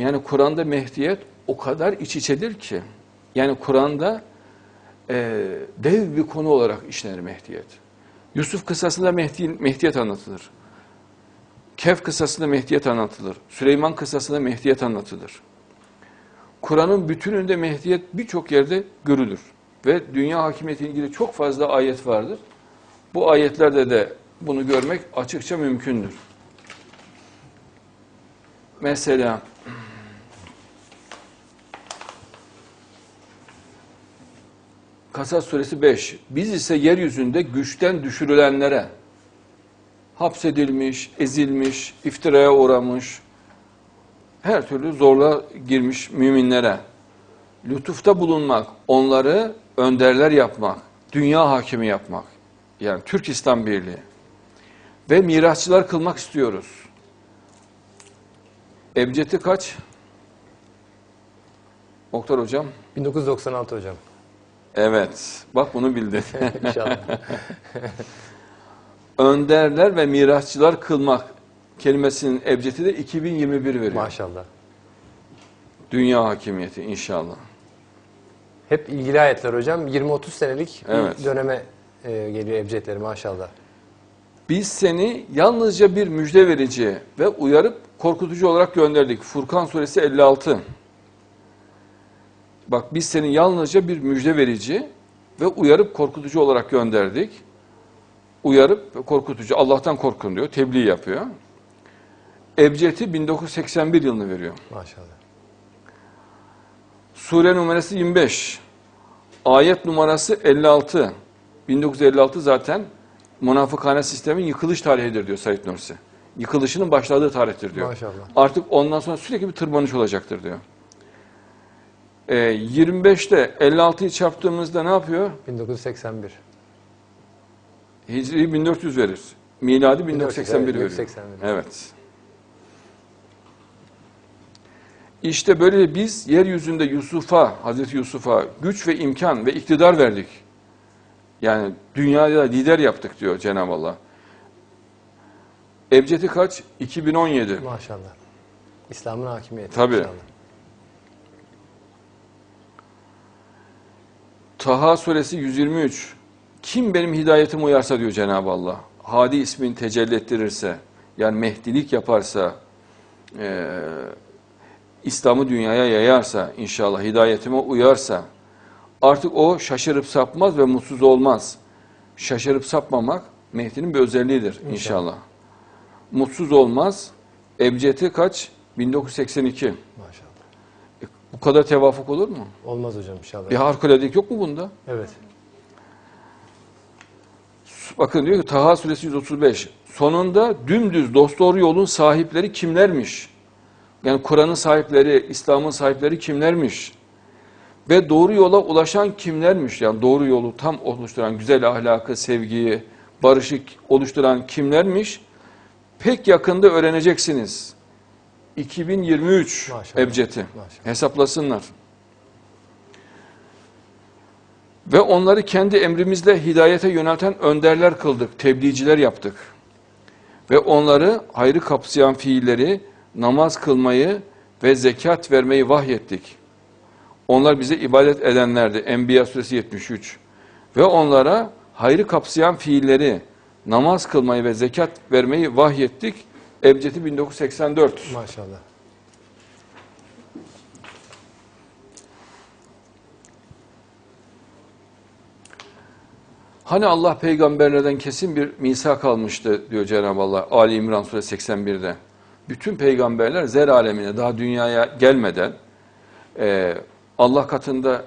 Yani Kur'an'da Mehdiyet o kadar iç içedir ki. Yani Kur'an'da e, dev bir konu olarak işlenir Mehdiyet. Yusuf kıssasında Mehdi, Mehdiyet anlatılır. Kehf kıssasında Mehdiyet anlatılır. Süleyman kıssasında Mehdiyet anlatılır. Kur'an'ın bütününde Mehdiyet birçok yerde görülür. Ve dünya hakimiyeti ilgili çok fazla ayet vardır. Bu ayetlerde de bunu görmek açıkça mümkündür. Mesela Kasas suresi 5. Biz ise yeryüzünde güçten düşürülenlere hapsedilmiş, ezilmiş, iftiraya uğramış, her türlü zorla girmiş müminlere lütufta bulunmak, onları önderler yapmak, dünya hakimi yapmak. Yani Türk İslam Birliği ve mirasçılar kılmak istiyoruz. Ebcedi kaç? Oktar hocam. 1996 hocam. Evet. Bak bunu bildin. İnşallah. Önderler ve mirasçılar kılmak kelimesinin ebcedi de 2021 veriyor. Maşallah. Dünya hakimiyeti inşallah. Hep ilgili ayetler hocam. 20-30 senelik Evet. bir döneme e, geliyor ebcedleri maşallah. Biz seni yalnızca bir müjde verici ve uyarıp korkutucu olarak gönderdik. Furkan suresi 56. Bak biz seni yalnızca bir müjde verici ve uyarıp korkutucu olarak gönderdik. Uyarıp korkutucu. Allah'tan korkun diyor. Tebliğ yapıyor. Ebced'i 1981 yılını veriyor. Maşallah. Sure numarası 25. Ayet numarası 56. 1956 zaten münafıkhane sistemin yıkılış tarihidir diyor Said Nursi. Yıkılışının başladığı tarihtir diyor. Maşallah. Artık ondan sonra sürekli bir tırmanış olacaktır diyor. Ee, 25'te 56'yı çarptığımızda ne yapıyor? 1981. Hicri 1400 verir. Miladi 1981 veriyor. 1981. Evet. İşte böyle biz yeryüzünde Yusuf'a, Hazreti Yusuf'a güç ve imkan ve iktidar verdik. Yani dünyada lider yaptık diyor Cenab-ı Allah. Ebcedi kaç? 2017. Maşallah. İslam'ın hakimiyeti. Tabii. inşallah. Taha suresi 123. Kim benim hidayetime uyarsa diyor Cenab-ı Allah. Hadi ismini tecelli ettirirse, yani mehdilik yaparsa, eee, İslam'ı dünyaya yayarsa, inşallah hidayetime uyarsa, artık o şaşırıp sapmaz ve mutsuz olmaz. Şaşırıp sapmamak Mehdi'nin bir özelliğidir inşallah. Mutsuz olmaz. Ebcedi kaç? 1982. Maşallah. Bu kadar tevafuk olur mu? Olmaz hocam inşallah. Bir harikuladelik yok mu bunda? Evet. Bakın diyor ki Taha suresi 135. Sonunda dümdüz dosdoğru yolun sahipleri kimlermiş? Yani Kur'an'ın sahipleri, İslam'ın sahipleri kimlermiş? Ve doğru yola ulaşan kimlermiş? Yani doğru yolu tam oluşturan, güzel ahlakı, sevgiyi, barışı oluşturan kimlermiş? Pek yakında öğreneceksiniz. 2023 Maşallah. Ebced'i. Maşallah. Hesaplasınlar. Ve onları kendi emrimizle hidayete yönelten önderler kıldık, tebliğciler yaptık. Ve onları hayrı kapsayan fiilleri, namaz kılmayı ve zekat vermeyi vahyettik. Onlar bize ibadet edenlerdi. Enbiya suresi 73. Ve onlara hayrı kapsayan fiilleri, namaz kılmayı ve zekat vermeyi vahyettik. Ebcedi 1984. Maşallah. Hani Allah peygamberlerden kesin bir misak almıştı diyor Cenab-ı Allah Ali İmran suresi 81'de. Bütün peygamberler zer alemine daha dünyaya gelmeden e, Allah katında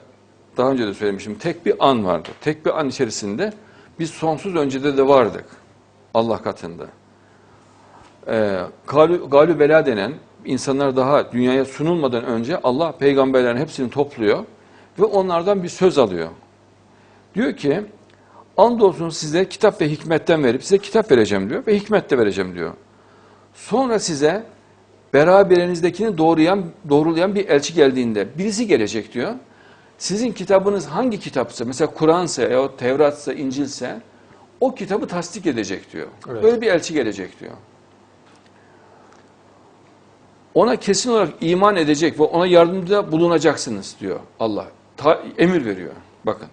daha önce de söylemiştim tek bir an vardı. Tek bir an içerisinde biz sonsuz öncede de vardık Allah katında. E, galü, galü bela denen insanlar daha dünyaya sunulmadan önce Allah peygamberlerin hepsini topluyor ve onlardan bir söz alıyor. Diyor ki andolsun size kitap ve hikmetten verip size kitap vereceğim diyor ve hikmet de vereceğim diyor. Sonra size beraberinizdekini doğruyan, doğrulayan bir elçi geldiğinde birisi gelecek diyor. Sizin kitabınız hangi kitapsa, mesela Kur'ansa, ya Tevratsa, İncilse o kitabı tasdik edecek diyor. Evet. Böyle bir elçi gelecek diyor. Ona kesin olarak iman edecek ve ona yardımda bulunacaksınız diyor Allah. Ta- emir veriyor. Bakın.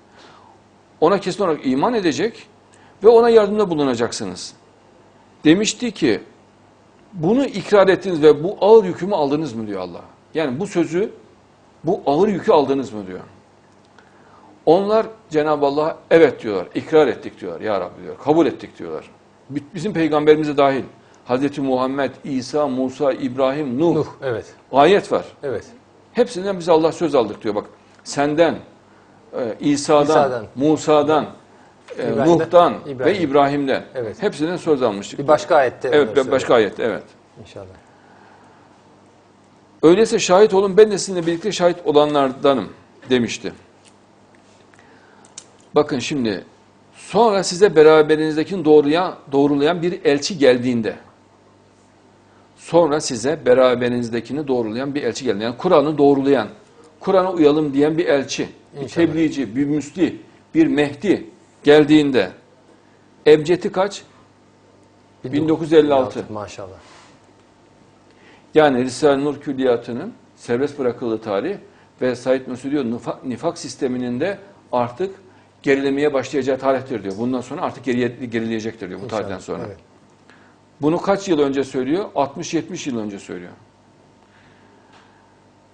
Ona kesin olarak iman edecek ve ona yardımda bulunacaksınız. Demişti ki bunu ikrar ettiniz ve bu ağır yükümü aldınız mı diyor Allah. Yani bu sözü, bu ağır yükü aldınız mı diyor. Onlar Cenab-ı Allah'a evet diyorlar, ikrar ettik diyorlar ya Rabbi diyor, kabul ettik diyorlar. Bi- Bizim peygamberimize dahil. Hazreti Muhammed, İsa, Musa, İbrahim, Nuh, Nuh. Evet. ayet var. Evet. Hepsinden biz Allah söz aldık diyor bak. Senden, e, İsa'dan, İsa'dan. Musa'dan, e, Nuh'tan ve İbrahim. İbrahim'den. Evet. Hepsinden söz almıştık. Bir başka ayette. Evet, bir başka söylüyor. ayet, evet. İnşallah. Öyleyse şahit olun ben de sizinle birlikte şahit olanlardanım demişti. Bakın şimdi sonra size beraberinizdekini doğruya, doğrulayan bir elçi geldiğinde sonra size beraberinizdekini doğrulayan bir elçi geldiğinde yani Kur'an'ı doğrulayan Kur'an'a uyalım diyen bir elçi, bir İnşallah. tebliğci, bir müsli, bir mehdi geldiğinde ebcedi kaç? 1956. Maşallah. Yani Risale-i Nur Külliyatı'nın serbest bırakıldığı tarih ve Said Nursi diyor nifak, nifak sisteminin de artık gerilemeye başlayacağı tarihtir diyor. Bundan sonra artık geriye, gerileyecektir diyor bu tarihten sonra. Evet. Bunu kaç yıl önce söylüyor? 60-70 yıl önce söylüyor.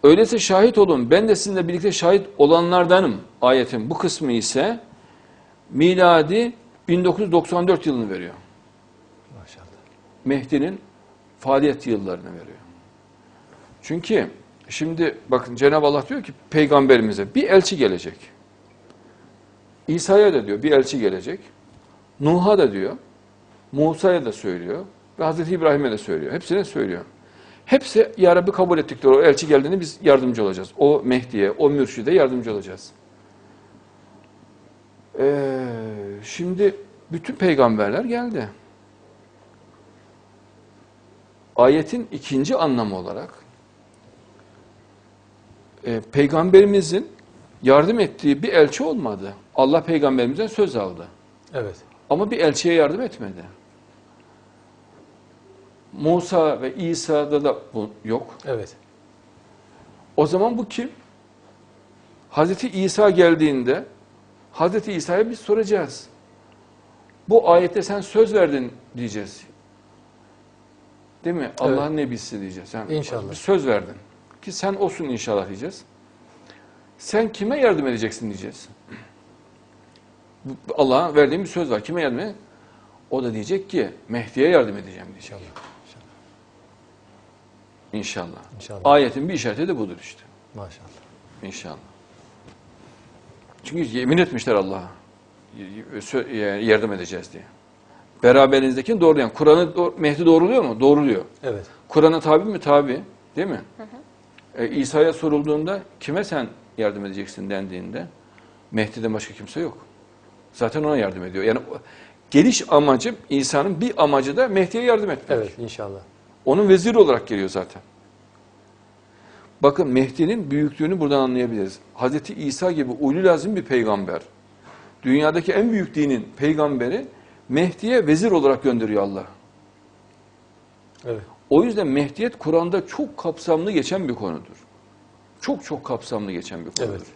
Öyleyse şahit olun. Ben de sizinle birlikte şahit olanlardanım. Ayetin bu kısmı ise miladi 1994 yılını veriyor. Maşallah. Mehdi'nin faaliyet yıllarını veriyor. Çünkü şimdi bakın Cenab-ı Allah diyor ki peygamberimize bir elçi gelecek. İsa'ya da diyor bir elçi gelecek. Nuh'a da diyor. Musa'ya da söylüyor. Ve Hazreti İbrahim'e de söylüyor. Hepsine söylüyor. Hepsi ya Rabbi kabul ettik diyor. O elçi geldiğinde biz yardımcı olacağız. O Mehdi'ye, o mürşide yardımcı olacağız. Ee, şimdi bütün peygamberler geldi. Ayetin ikinci anlamı olarak e, peygamberimizin yardım ettiği bir elçi olmadı. Allah peygamberimizden söz aldı. Evet. Ama bir elçiye yardım etmedi. Musa ve İsa'da da bu yok. Evet. O zaman bu kim? Hazreti İsa geldiğinde Hazreti İsa'ya biz soracağız. Bu ayette sen söz verdin diyeceğiz. Değil mi? Allah'ın nebisi diyeceğiz. Sen İnşallah. bir söz verdin. Ki sen olsun inşallah diyeceğiz. Sen kime yardım edeceksin diyeceğiz. Allah'a verdiğim bir söz var. Kime yardım edecek? O da diyecek ki Mehdi'ye yardım edeceğim diyecek. İnşallah. İnşallah. İnşallah. Ayetin bir işareti de budur işte. Maşallah. İnşallah. Çünkü yemin etmişler Allah'a. Yardım edeceğiz diye. Beraberinizdekini doğrulayan. Kur'an'ı do- Mehdi doğruluyor mu? Doğruluyor. Evet. Kur'an'a tabi mi? Tabi. Değil mi? E, İsa'ya sorulduğunda kime sen yardım edeceksin dendiğinde Mehdi'den başka kimse yok. Zaten ona yardım ediyor. Yani geliş amacı İsa'nın bir amacı da Mehdi'ye yardım etmek. Evet inşallah. Onun veziri olarak geliyor zaten. Bakın Mehdi'nin büyüklüğünü buradan anlayabiliriz. Hazreti İsa gibi ulul lazım bir peygamber. Dünyadaki en büyük dinin peygamberi Mehdi'ye vezir olarak gönderiyor Allah. Evet. O yüzden Mehdiyet Kur'an'da çok kapsamlı geçen bir konudur. Çok çok kapsamlı geçen bir konudur. Evet.